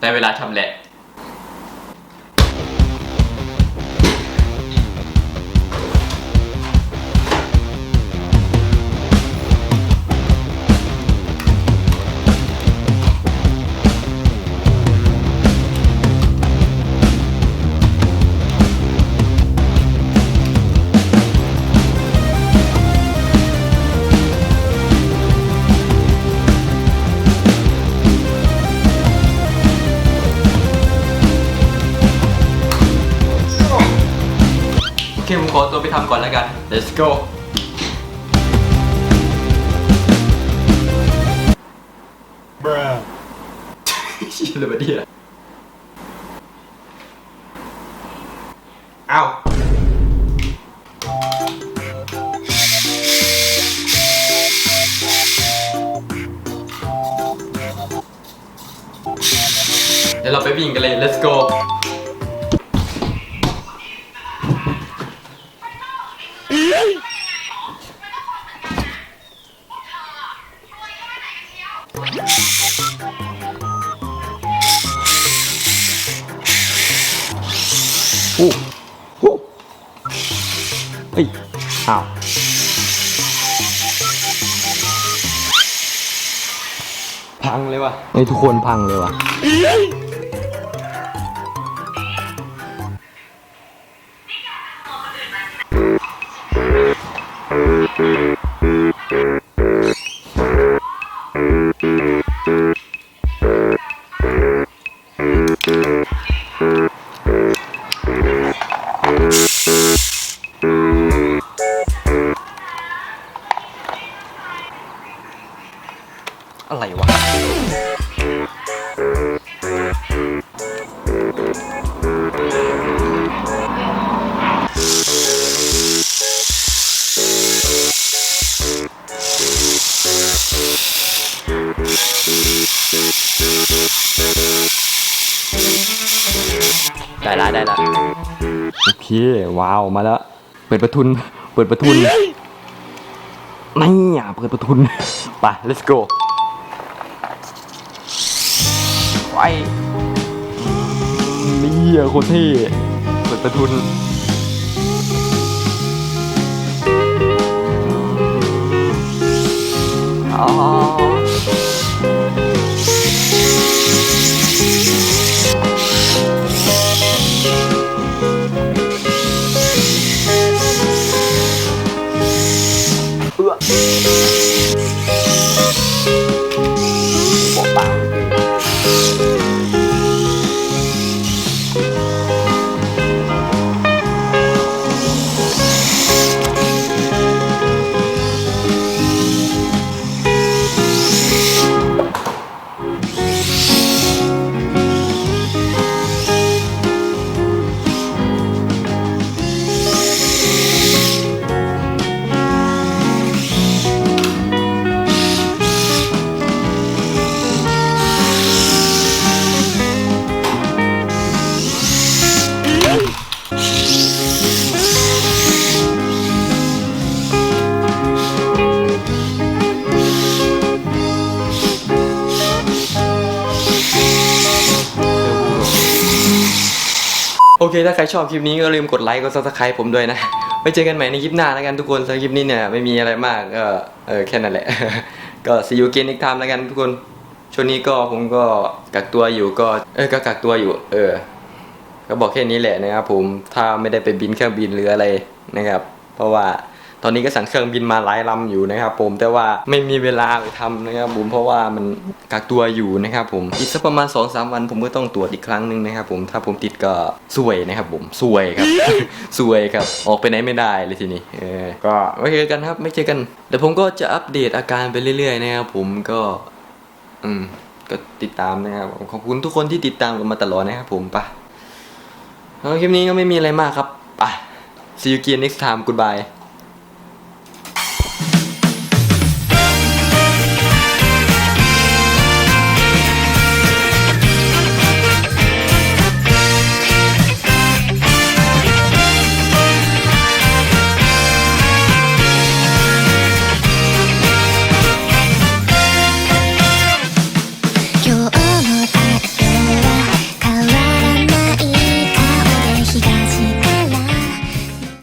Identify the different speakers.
Speaker 1: ได้เวลาทำแหละ เคผมขอตัวไปทำก่อนแล้วกัน let's go เชี่ยเลยมาดีอะอ้าวเดี๋ยวเราไปวิ่งกันเลย let's go
Speaker 2: โอ้โหเฮ้ยอ้าว
Speaker 1: พังเลยว่ะ
Speaker 2: เฮ้ยทุกคนพังเลยว่ะ
Speaker 1: อะไรวะ ได้ละได้ละ
Speaker 2: โอเค ว้าว มาแล้ว เปิดประทุน เปิดประทุนไม่อะเปิดประทุน ไป let's go ไปนี่อะโคตรเท่เปิดประทุนอ๋อเอื้อ เค
Speaker 1: ถ้าใครชอบคลิปนี้ก็ลืมกดไลค์กดซับสไคร b ์ผมด้วยนะไว้เจอกันใหม่ในคลิปหน้าแล้วกันทุกคนสำหรับคลิปนี้เนี่ยไม่มีอะไรมากก็เออแค่นั้นแหละ ก็ see you again next time แล้วกันทุกคนช่วงนี้ก็ผมก็กักตัวอยู่ก็เออก็กักตัวอยู่ เออ ก็บอกแค่นี้แหละนะครับผมถ้าไม่ได้ไปบินเครื่องบินหรืออะไรนะครับ เพราะว่า ตอนนี้ก็สั่งเครื่องบินมาหลายลำอยู่นะครับ ผมแต่ว่าไม่มีเวลาไปทำนะครับผมเพราะว่ามันกักตัวอยู่นะครับผมอีกสักประมาณ2อสวัน ผมก็ต้องตรวจอีกครั้งหนึ่งนะครับผมถ้าผมติดก็ซวยนะครับผมซวยครับซวยครับออกไปไหนไม่ได้เลยทีนี้เออก็ไม่เจอกันครับไม่เจอกันเดี๋ยวผมก็จะอัปเดตอาการไปเรื่อยๆนะครับผมก็อืมก็ติดตามนะครับขอบคุณทุกคนที่ติดตามกันมาตลอดนะครับผมปแล้วคลิปนี้ก็ไม่มีอะไรมากครับไป see you again next time goodbye